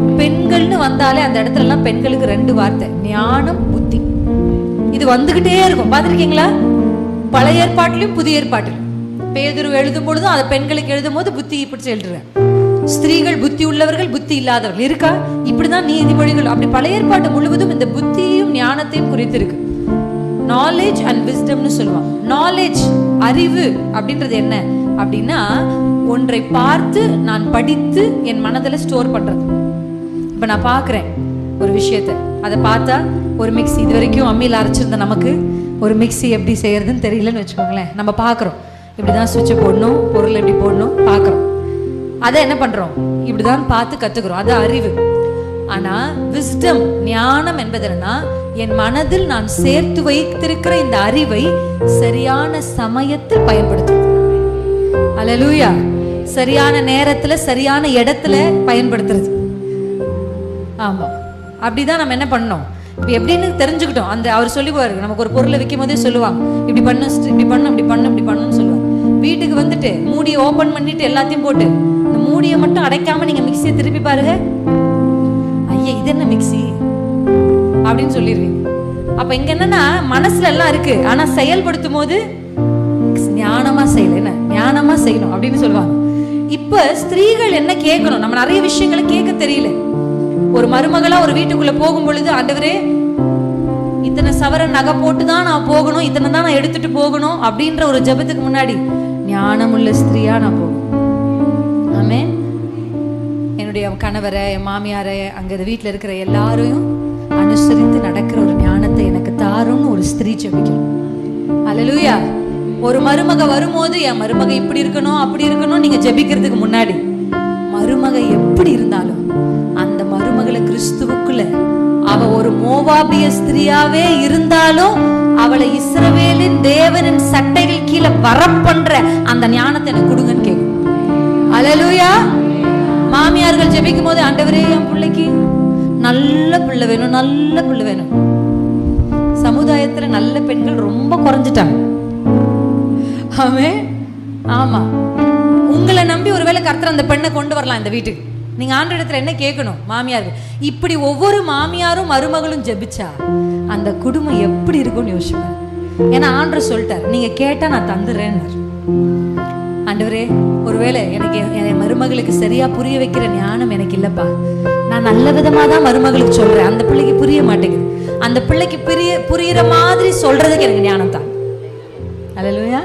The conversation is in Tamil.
பெண்கள்னு வந்தாலே அந்த இடத்துல எல்லாம் பெண்களுக்கு ரெண்டு வார்த்தை. ஞானம் புத்தி. இது வந்துகிட்டே இருக்கும். பார்த்திருக்கீங்களா? பழைய ஏற்பாட்டிலும் புதிய ஏற்பாட்டிலும். பேதுரு எழுதும் பொழுதும் அதை பெண்களுக்கு எழுதும் போது புத்தி இப்படி சொல்றேன். ஸ்திரீகள் புத்தி உள்ளவர்கள் புத்தி இல்லாதவர்கள். இருக்கா? இப்படிதான் நீதிமொழிகள் அப்படி பழைய ஏற்பாட்டு முழுவதும் இந்த புத்தியும் ஞானத்தையும் குறித்திருக்கு. நாலேஜ் அண்ட் விஸ்டம்னு சொல்லுவான் நாலேஜ் அறிவு அப்படின்றது என்ன? அப்படின்னா ஒன்றை பார்த்து நான் படித்து என் மனதில் ஸ்டோர் பண்றது. இப்போ நான் பார்க்குறேன் ஒரு விஷயத்த. அதை பார்த்தா ஒரு மிக்ஸி இது வரைக்கும் அம்மியில் அரைச்சிருந்த நமக்கு ஒரு மிக்ஸி எப்படி செய்யறதுன்னு தெரியலன்னு வச்சுக்கோங்களேன். நம்ம பார்க்குறோம் இப்படி தான் சுவிட்சை போடணும் பொருள் எப்படி போடணும் பார்க்குறோம் அதை என்ன பண்ணுறோம் இப்படி தான் பார்த்து கற்றுக்குறோம் அது அறிவு. ஆனால் விஸ்டம் ஞானம் என்பது என்னன்னா என் மனதில் நான் சேர்த்து வைத்திருக்கிற இந்த அறிவை சரியான சமயத்தில் பயன்படுத்தும். அல்லேலூயா சரியான நேரத்தில் சரியான இடத்துல பயன்படுத்துறது. ஆமாம் அப்படி தான் நம்ம என்ன பண்ணோம் இப்போ எப்படின்னு தெரிஞ்சுக்கிட்டோம். அந்த அவர் சொல்லுவாரு நமக்கு ஒரு பொருளை விற்கும் போதே சொல்லுவாங்க. இப்படி பண்ணு இப்படி பண்ணு இப்படி பண்ணு இப்படி பண்ணுன்னு சொல்லுவாங்க வீட்டுக்கு வந்துட்டு மூடியை ஓப்பன் பண்ணிட்டு எல்லாத்தையும் போட்டு இந்த மூடியை மட்டும் அடைக்காம நீங்க மிக்சியை திருப்பி பாருங்க. ஐயா இது என்ன மிக்ஸி? அப்படின்னு சொல்லிடுவீங்க. அப்ப இங்க என்னன்னா மனசுல எல்லாம் இருக்கு. ஆனா செயல்படுத்தும் போது ஞானமா செய்யல. என்ன? ஞானமா செய்யணும் அப்படின்னு சொல்லுவாங்க. இப்ப ஸ்திரீகள் என்ன கேட்கணும்? நம்ம நிறைய விஷயங்களை கேட்க தெரியல. ஒரு மருமகளா ஒரு வீட்டுக்குள்ள போகும் பொழுது ஆண்டவரே இத்தனை சவர நகை போட்டு தான் நான் போகணும் இத்தனை தான் நான் எடுத்துட்டு போகணும் அப்படின்ற ஒரு ஜெபத்துக்கு முன்னாடி ஞானமுள்ள ஸ்திரீயா நான் போகணும். ஆமே என்னுடைய கணவரை என் மாமியாரை அங்க இந்த வீட்டில் இருக்கிற எல்லாரையும் அனுசரித்து நடக்கிற ஒரு ஞானத்தை எனக்கு தாரும்னு ஒரு ஸ்திரீ ஜபிக்கணும். அல்லேலூயா ஒரு மருமக வரும்போது என் மருமக இப்படி இருக்கணும் அப்படி இருக்கணும் நீங்க ஜெபிக்கிறதுக்கு முன்னாடி மருமக எப்படி இருந்தாலும் ஒரு மோவாபிய ஸ்திரியாவே இருந்தாலும் அவளை இஸ்ரவேலின் தேவனின் சட்டைகள் கீழே வரப்பண்ற அந்த ஞானத்தை எனக்கு கொடுங்கன்னு கேட்கும் அல்லேலூயா மாமியார்கள் ஜெபிக்கும் போது ஆண்டவரே என் பிள்ளைக்கு நல்ல பிள்ளை வேணும் நல்ல பிள்ளை வேணும். சமுதாயத்துல நல்ல பெண்கள் ரொம்ப குறைஞ்சிட்டாங்க. ஆமே ஆமா. உங்களை நம்பி ஒருவேளை கர்த்தர் அந்த பெண்ணை கொண்டு வரலாம் இந்த வீட்டுக்கு. நீங்க இடத்துல என்ன கேட்கணும்? மாமியார் இப்படி ஒவ்வொரு மாமியாரும் மருமகளும் ஜெபிச்சா அந்த குடும்பம் எப்படி இருக்கும்னு யோசிப்பேன் ஏன்னா ஆண்டர் சொல்லிட்டார் நீங்க கேட்டா நான் தந்துடுறேன்னு ஆண்டவரே ஒருவேளை எனக்கு என் மருமகளுக்கு சரியா புரிய வைக்கிற ஞானம் எனக்கு இல்லப்பா. நான் நல்ல விதமா தான் மருமகளுக்கு சொல்றேன். அந்த பிள்ளைக்கு புரிய மாட்டேங்குது. அந்த பிள்ளைக்கு புரிய புரியுற மாதிரி சொல்றதுக்கு எனக்கு ஞானம் தான் அல்லேலூயா